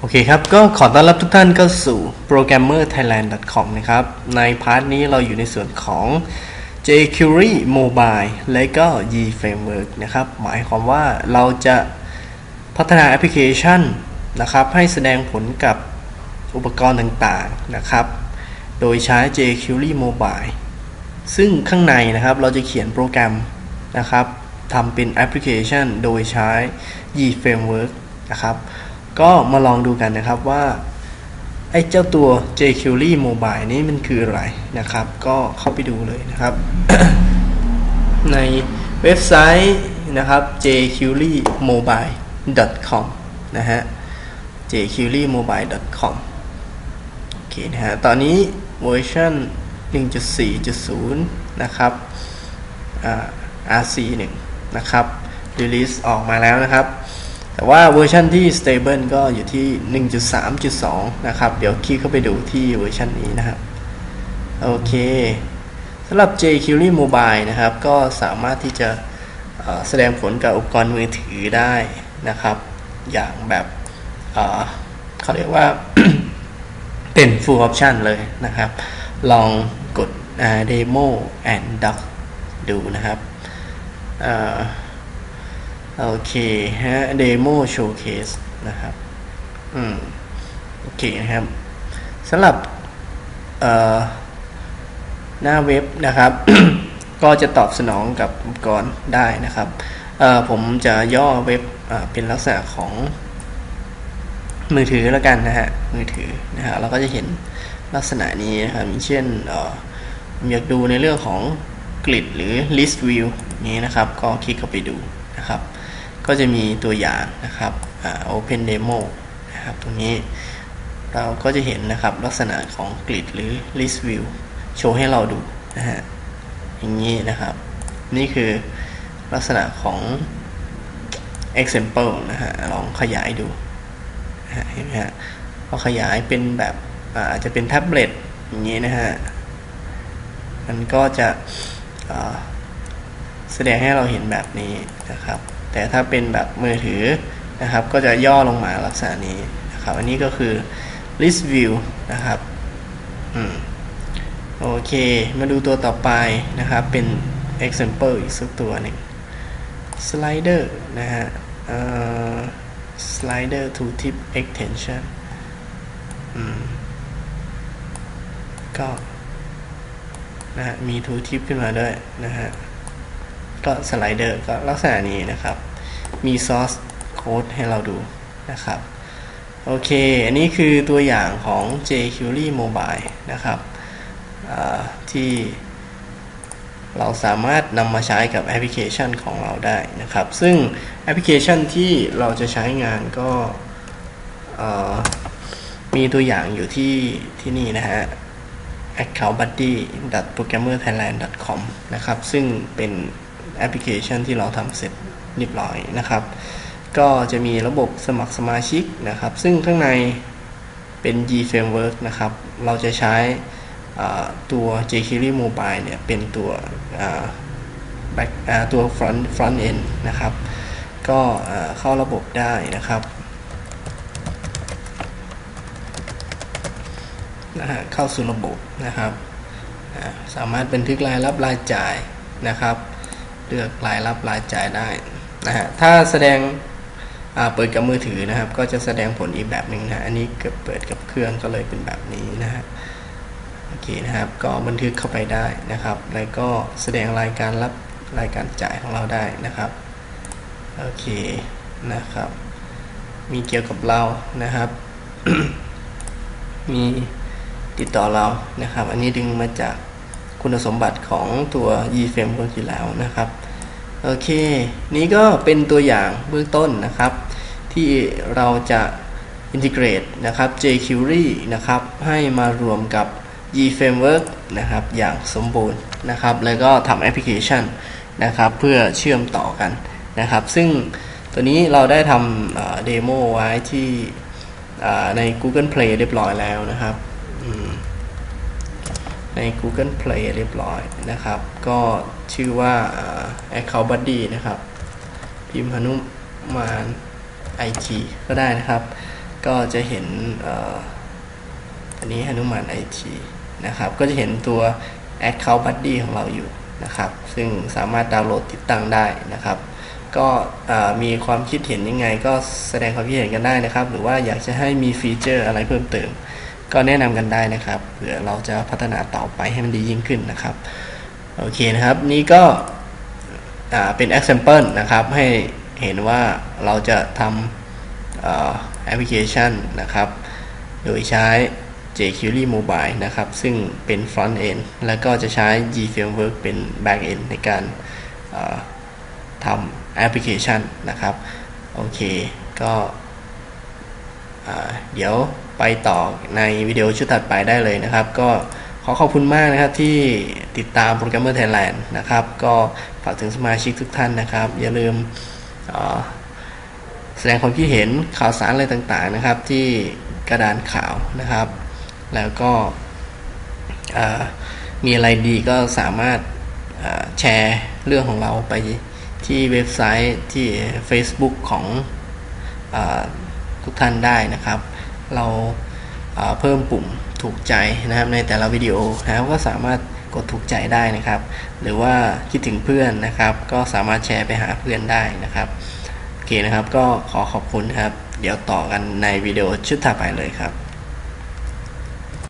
โอเคครับ ก็ขอต้อนรับทุกท่านเข้าสู่ programmerthailand.com นะครับ ในพาร์ทนี้เราอยู่ในส่วนของ jQuery Mobile และก็ Yi Framework นะครับ หมายความว่าเราจะพัฒนาแอปพลิเคชันนะครับ ให้แสดงผลกับอุปกรณ์ต่างๆนะครับ โดยใช้ jQuery Mobile ซึ่งข้างในนะครับเราจะเขียนโปรแกรมนะครับทำเป็นแอปพลิเคชัน โดยใช้ Yi Framework นะครับ ก็มาลองดูกันนะครับว่าไอ้เจ้าตัว jQuery Mobile นี้มันคืออะไรนะครับ ก็เข้าไปดูเลยนะครับ ในเว็บไซต์นะครับ jQuerymobile.com นะฮะ jQuerymobile.com โอเคนะฮะ ตอนนี้เวอร์ชัน1.4.0 นะครับ RC1 นะครับ release ออกมาแล้วนะครับ แต่ว่าเวอร์ชันที่ stable ก็อยู่ที่ 1.3.2 นะครับ เดี๋ยวคลิกเข้าไปดูที่เวอร์ชันนี้นะครับ โอเคสำหรับ jQuery Mobile นะครับ ก็สามารถที่จะแสดงผลกับอุปกรณ์มือถือได้นะครับ อย่างแบบเขาเรียกว่าเป็น full option เลยนะครับ ลองกด demo and doc ดูนะครับ โอเคฮะ demo showcase นะครับ อืม โอเคนะครับสำหรับหน้าเว็บนะครับ ก็จะตอบสนองกับอุปกรณ์ได้นะครับผมจะย่อเว็บเป็นลักษณะของมือถือแล้วกันนะฮะ มือถือนะฮะเราก็จะเห็นลักษณะนี้นะครับอย่างเช่นอยากดูในเรื่องของกริดหรือ list view นี้นะครับ ก็คลิกเข้าไปดูนะครับ ก็จะมีตัวอย่างนะครับ open demo นะครับตรงนี้เราก็จะเห็นนะครับลักษณะของกริดหรือ list view โชว์ให้เราดูนะฮะอย่างนี้นะครับ นี่คือลักษณะของ example นะฮะลองขยายดูเห็นไหมฮะพอขยายเป็นแบบอาจจะเป็นแท็บเล็ตอย่างนี้นะฮะมันก็จะแสดงให้เราเห็นแบบนี้นะครับ แต่ถ้าเป็นแบบมือถือนะครับ ก็จะย่อลงมาลักษณะนี้นะครับ อันนี้ก็คือ list view นะครับอืมโอเค มาดูตัวต่อไปนะครับ เป็น example อีกสักตัวหนึ่ง slider นะฮะ slider to tip extension อืมก็นะฮะมี to tip ขึ้นมาด้วยนะฮะ ก็สไลเดอร์ก็ลักษณะนี้นะครับ มี source code ให้เราดูนะครับ โอเค อันนี้คือตัวอย่างของ jQuery Mobile นะครับที่เราสามารถนำมาใช้กับแอปพลิเคชันของเราได้นะครับ ซึ่งแอปพลิเคชันที่เราจะใช้งานก็มีตัวอย่างอยู่ที่ที่นี่นะฮะ accountbuddy.programmerthailand.com นะครับ ซึ่งเป็น แอปพลิเคชันที่เราทำเสร็จเรียบร้อยนะครับ ก็จะมีระบบสมัครสมาชิกนะครับ ซึ่งข้างในเป็น G Framework นะครับ เราจะใช้ตัว jQuery Mobile เนี่ยเป็นตัว back ตัว front front end นะครับ ก็เข้าระบบได้นะครับนะฮะเข้าสู่ระบบนะครับ สามารถบันทึกรายรับรายจ่ายนะครับ เลือกรายรับรายจ่ายได้นะฮะถ้าแสดงเปิดกับมือถือนะครับ ก็จะแสดงผลอีกแบบหนึ่งนะอันนี้เกิดเปิดกับเครื่องก็เลยเป็นแบบนี้นะฮะโอเคนะครับ ก็บันทึกเข้าไปได้นะครับ แล้วก็แสดงรายการรับรายการจ่ายของเราได้นะครับโอเคนะครับ มีเกี่ยวกับเรานะครับ มีติดต่อเรานะครับ อันนี้ดึงมาจาก คุณสมบัติของตัว eFrame ก็อยู่แล้วนะครับ โอเค นี้ก็เป็นตัวอย่างเบื้องต้นนะครับ ที่เราจะอินทิเกรตนะครับ jQuery นะครับ ให้มารวมกับ eFramework นะครับ อย่างสมบูรณ์นะครับ แล้วก็ทำแอปพลิเคชันนะครับ เพื่อเชื่อมต่อกันนะครับ ซึ่งตัวนี้เราได้ทำเดโมไว้ที่ใน Google Play เรียบร้อยแล้วนะครับ ใน Google Play เรียบร้อยนะครับ ก็ชื่อว่า Account Buddy นะครับ พิมพ์พนุมาน IT ก็ได้นะครับ ก็จะเห็นอันนี้ฮนุมานไอทีนะครับ ก็จะเห็นตัว Account Buddy ของเราอยู่นะครับ ซึ่งสามารถดาวน์โหลดติดตั้งได้นะครับ ก็มีความคิดเห็นยังไงก็แสดงความคิดเห็นกันได้นะครับ หรือว่าอยากจะให้มีฟีเจอร์อะไรเพิ่มเติม ก็แนะนำกันได้นะครับเผื่อเราจะพัฒนาต่อไปให้มันดียิ่งขึ้นนะครับโอเคนะครับนี่ก็เป็น example นะครับ ให้เห็นว่าเราจะทำแอปพลิเคชันนะครับ โดยใช้ jQuery Mobile นะครับ ซึ่งเป็น front end แล้วก็จะใช้ G Framework เป็น back end ในการทำแอปพลิเคชันนะครับ โอเค ก็เดี๋ยว ไปต่อในวิดีโอชุดถัดไปได้เลยนะครับ ก็ขอขอบคุณมากนะครับที่ติดตาม Programmer Thailand นะครับ ก็ฝากถึงสมาชิกทุกท่านนะครับ อย่าลืมแสดงความคิดเห็นข่าวสารอะไรต่างๆนะครับ ที่กระดานข่าวนะครับ แล้วก็มีอะไรดีก็สามารถแชร์เรื่องของเราไปที่เว็บไซต์ที่ Facebook ของอทุกท่านได้นะครับ เราเอ่อเพิ่มปุ่มถูกใจนะครับในแต่ละวิดีโอนะครับก็สามารถกดถูกใจได้นะครับ หรือว่าคิดถึงเพื่อนนะครับ ก็สามารถแชร์ไปหาเพื่อนได้นะครับโอเคนะครับก็ขอขอบคุณครับ เดี๋ยวต่อกันในวิดีโอชุดถัดไปเลยครับ